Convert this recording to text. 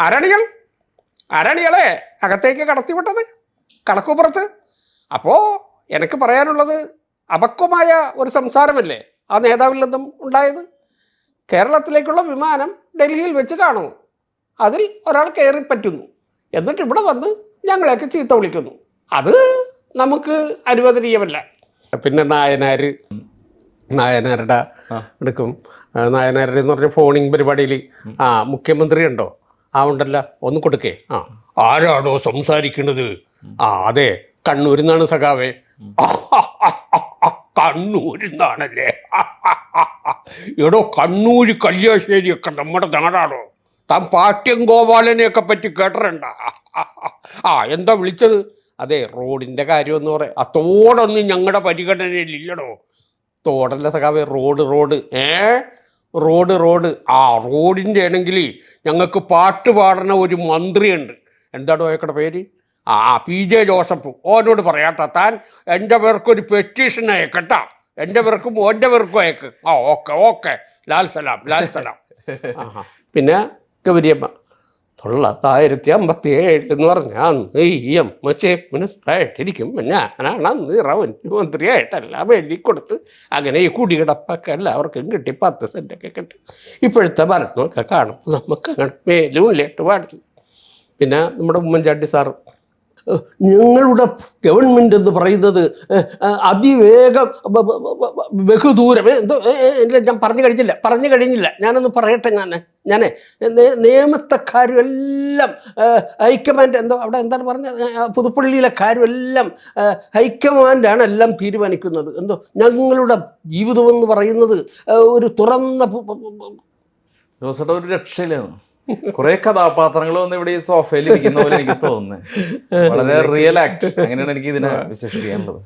ആരാണികൾ ആരാണികളെ അകത്തേക്ക് കടത്തിവിട്ടത് കണക്കുപുറത്ത്. അപ്പോൾ എനിക്ക് പറയാനുള്ളത് അപക്വമായ ഒരു സംസാരമല്ലേ ആ നേതാവിൽ നിന്നും ഉണ്ടായത്? കേരളത്തിലേക്കുള്ള വിമാനം ഡൽഹിയിൽ വെച്ച് കാണുന്നു അതിൽ ഒരാൾ കയറി പറ്റുന്നു. എന്നിട്ട് ഇവിടെ വന്ന് ഞങ്ങളെയൊക്കെ ചീത്ത വിളിക്കുന്നു. അത് നമുക്ക് അനുവദനീയമല്ല. പിന്നെ നായനാർ നായനാരുടെ. എടുക്കും. നായനാരുടെ എന്ന് പറഞ്ഞ ഫോണിങ് പരിപാടിയിൽ ആ മുഖ്യമന്ത്രി ഉണ്ടോ ആ ഉണ്ടല്ല ഒന്ന് കൊടുക്കേ. ആ. ആരാണോ സംസാരിക്കുന്നത് ആ അതെ കണ്ണൂരിൽ നിന്നാണ് സഖാവേ. കണ്ണൂരിൽ നിന്നാണല്ലേ? എടോ കണ്ണൂര് കല്യാശ്ശേരിയൊക്കെ നമ്മുടെ നാടാണോ? താൻ പാട്ട്യം ഗോപാലനെയൊക്കെ പറ്റി കേട്ടിട്ടുണ്ട? ആ എന്താ വിളിച്ചത്? അതെ റോഡിന്റെ കാര്യം എന്ന് പറയാം. ആ തോടൊന്നും ഞങ്ങളുടെ പരിഗണനയിൽ ഇല്ലടോ തോടല്ല സഖാവേ റോഡ് റോഡ്. ഏ? Road road. ആ റോഡിന്റെ ആണെങ്കിൽ ഞങ്ങൾക്ക് പാട്ട് പാടുന്ന ഒരു മന്ത്രിയുണ്ട്. എന്താണോ അയക്കടെ പേര്? ആ പി ജെ ജോസഫ്. ഓനോട് പറയാത്ത താൻ എന്റെ പേർക്കൊരു പെറ്റീഷൻ അയക്കട്ടാ എന്റെ പേർക്കും ഓന്റെ പേർക്കും അയക്ക്. ആ ഓക്കെ ഓക്കെ. ലാൽ സലാം ലാൽ സലാം. പിന്നെ ഗൗരിയമ്മ. തൊള്ളായിരത്തി അമ്പത്തി ഏഴ് എന്ന് പറഞ്ഞാൽ നെയ്യം മച്ചേ മിനിസ്റ്ററായിട്ടിരിക്കും ഞാനാണ് അന്ന് റവന്യൂ മന്ത്രിയായിട്ടെല്ലാം എഴുതി കൊടുത്ത് അങ്ങനെ ഈ കുടികിടപ്പൊക്കെ എല്ലാവർക്കും കിട്ടി പത്ത് സെന്റൊക്കെ കിട്ടി. ഇപ്പോഴത്തെ ഭരണമൊക്കെ കാണും നമുക്ക് അങ്ങനെ മേലുമില്ലേട്ട് പാടില്ല. പിന്നെ നമ്മുടെ ഉമ്മൻചാണ്ടി സാറ് ഞങ്ങളുടെ ഗവൺമെന്റ് എന്ന് പറയുന്നത് അതിവേഗം ബഹുദൂരം. എന്തോ ഞാൻ പറഞ്ഞു കഴിഞ്ഞില്ല പറഞ്ഞു കഴിഞ്ഞില്ല. ഞാനൊന്ന് പറയട്ടെ ഞാൻ ഞാൻ നിയമത്തെ കാര്യമെല്ലാം ഹൈക്കമാൻഡ് എന്തോ അവിടെ എന്താണ് പറഞ്ഞത്? പുതുപ്പള്ളിയിലെ കാര്യമെല്ലാം ഹൈക്കമാൻഡാണ് എല്ലാം തീരുമാനിക്കുന്നത്. എന്തോ ഞങ്ങളുടെ ജീവിതമെന്ന് പറയുന്നത് ഒരു തുറന്ന ഒരു രക്ഷയിലാണ്. കുറെ കഥാപാത്രങ്ങൾ വന്ന് ഇവിടെ ഈ സോഫയിൽ ഇരിക്കുന്ന പോലെ എനിക്ക് തോന്നുന്നത് വളരെ റിയൽ ആക്ട് അങ്ങനെയാണ് എനിക്ക് ഇതിനെ വിശേഷിപ്പിക്കാനുള്ളത്.